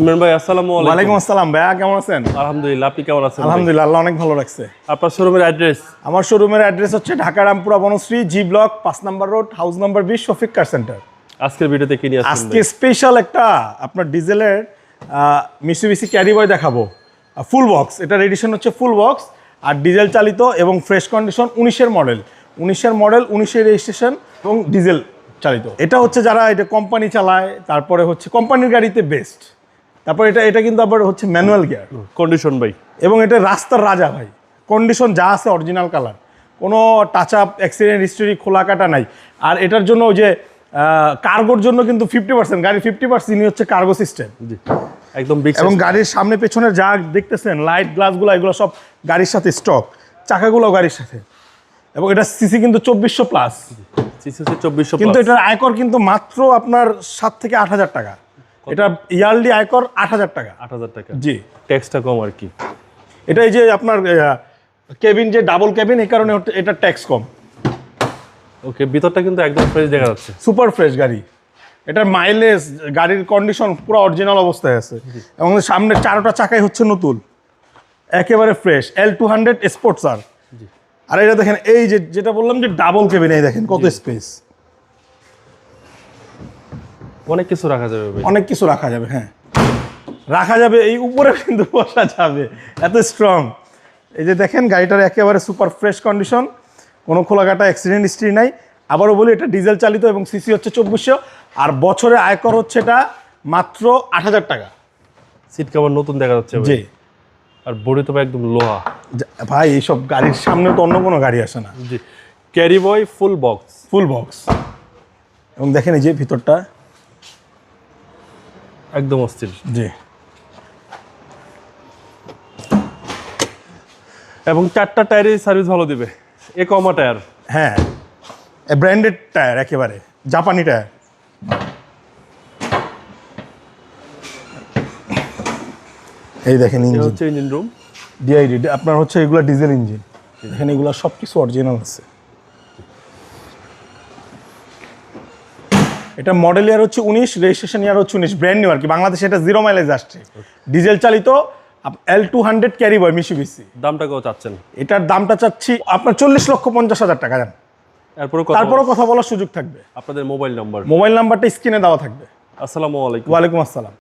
ইমরান ভাই আসসালামু আলাইকুম। ওয়ালাইকুম আসসালাম ভাইয়া কেমন আছেন? আলহামদুলিল্লাহ আপনি কেমন আছেন আলহামদুলিল্লাহ আল্লাহ অনেক ভালো রাখছে। আপনার শোরুমের অ্যাড্রেস আমার শোরুমের অ্যাড্রেস হচ্ছে ঢাকা রামপুরা বনশ্রী জি ব্লক পাঁচ নাম্বার রোড হাউস নাম্বার বিশ শফিক কার সেন্টার আজকের ভিডিওতে কি নিয়ে আজকে স্পেশাল একটা আপনার ডিজেলের মিসুবিসি ক্যারি বয় দেখাবো। ফুল বক্স এটার এডিশন হচ্ছে ফুল বক্স আর ডিজেল চালিত এবং ফ্রেশ কন্ডিশন উনিশের মডেল উনিশের মডেল উনিশের রেজিস্ট্রেশন এবং ডিজেল চালিত। এটা হচ্ছে যারা এটা কোম্পানি চালায় তারপরে হচ্ছে কোম্পানির গাড়িতে বেস্ট তারপর এটা এটা কিন্তু আবার হচ্ছে ম্যানুয়াল গিয়ার কন্ডিশন ভাই। এবং এটা রাস্তার রাজা ভাই। কন্ডিশন যা আছে অরিজিনাল কালার কোনো টাচ আপ অ্যাক্সিডেন্ট হিস্টরি খোলা কাটা নাই। আর এটার জন্য ওই যে কার্গোর জন্য কিন্তু ফিফটি পার্সেন্ট গাড়ির ফিফটি পার্সেন্ট হচ্ছে কার্গো সিস্টেম একদম এবং গাড়ির সামনে পেছনে যা দেখতেছেন লাইট গ্লাসগুলো এগুলো সব গাড়ির সাথে স্টক চাকাগুলো গাড়ির সাথে। এবং এটা সিসি কিন্তু চব্বিশশো প্লাস সিসিসি চব্বিশশো কিন্তু এটার আয়কর কিন্তু মাত্র আপনার সাত থেকে আট হাজার টাকা। এটা ইয়ারলি আয়কর আট হাজার টাকা। আট হাজার টাকা। জি। ট্যাক্সটা কম আর কি। এটা এই যে আপনার কেবিন যে ডাবল কেবিন এই কারণে এটা ট্যাক্স কম। ওকে ভিতরটা কিন্তু একদম ফ্রেশ দেখা যাচ্ছে। সুপার ফ্রেশ গাড়ি। এটার মাইলেজ গাড়ির কন্ডিশন পুরো অরিজিনাল অবস্থায় আছে। এবং সামনে চারোটা চাকাই হচ্ছে নতুন। একেবারে fresh L two hundred sports আর আর এটা দেখেন এই যে যেটা বললাম যে ডাবল কেবিন এই দেখেন কত স্পেস অনেক কিছু রাখা যাবে অনেক কিছু রাখা যাবে হ্যাঁ। রাখা যাবে এই উপরে কিন্তু বসা যাবে এত স্ট্রং এই যে দেখেন গাড়িটার একেবারে সুপার ফ্রেশ কন্ডিশন কোনো খোলাঘাটা অ্যাক্সিডেন্ট হিস্ট্রি নাই। আবারও বলি এটা ডিজেল চালিত এবং সিসি হচ্ছে চব্বিশশো। আর বছরে আয়কর হচ্ছে এটা মাত্র আট হাজার টাকা। সিট কভার নতুন দেখা যাচ্ছে জি। আর বডি তো একদম লোহা। ভাই এইসব গাড়ির সামনে তো অন্য কোনো গাড়ি আসে না। জি। Carry boy full box full box এবং দেখেন এই যে ভিতরটা একদম অস্থির। জি। এবং চারটা টায়ারই সার্ভিস ভালো দিবে। এ কমা টায়ার। হ্যাঁ ব্র্যান্ডেড টায়ার একেবারে জাপানি টায়ার। এই দেখেন ইঞ্জিন হচ্ছে ইঞ্জিন রুম ডিআইডি আপনার হচ্ছে এগুলো ডিজেল ইঞ্জিন এখানে এগুলো সব কিছু অরিজিনাল আছে। এটা মডেল ইয়ার হচ্ছে উনিশ রেজিস্ট্রেশন ইয়ার হচ্ছে উনিশ ব্র্যান্ড নিউ আর কি। বাংলাদেশে এটা জিরো মাইলেজ আসছে। ডিজেল চালিত L two hundred carry boy Mitsubishi দামটা কেউ চাচ্ছেন? এটার দামটা চাচ্ছি আপনার চল্লিশ লক্ষ পঞ্চাশ হাজার টাকা জান তারপরে কথা কথা বলার সুযোগ থাকবে। আপনাদের মোবাইল নাম্বার মোবাইল নাম্বারটা স্ক্রিনে দেওয়া থাকবে। আসসালামু আলাইকুম। ওয়ালাইকুম আসসালাম।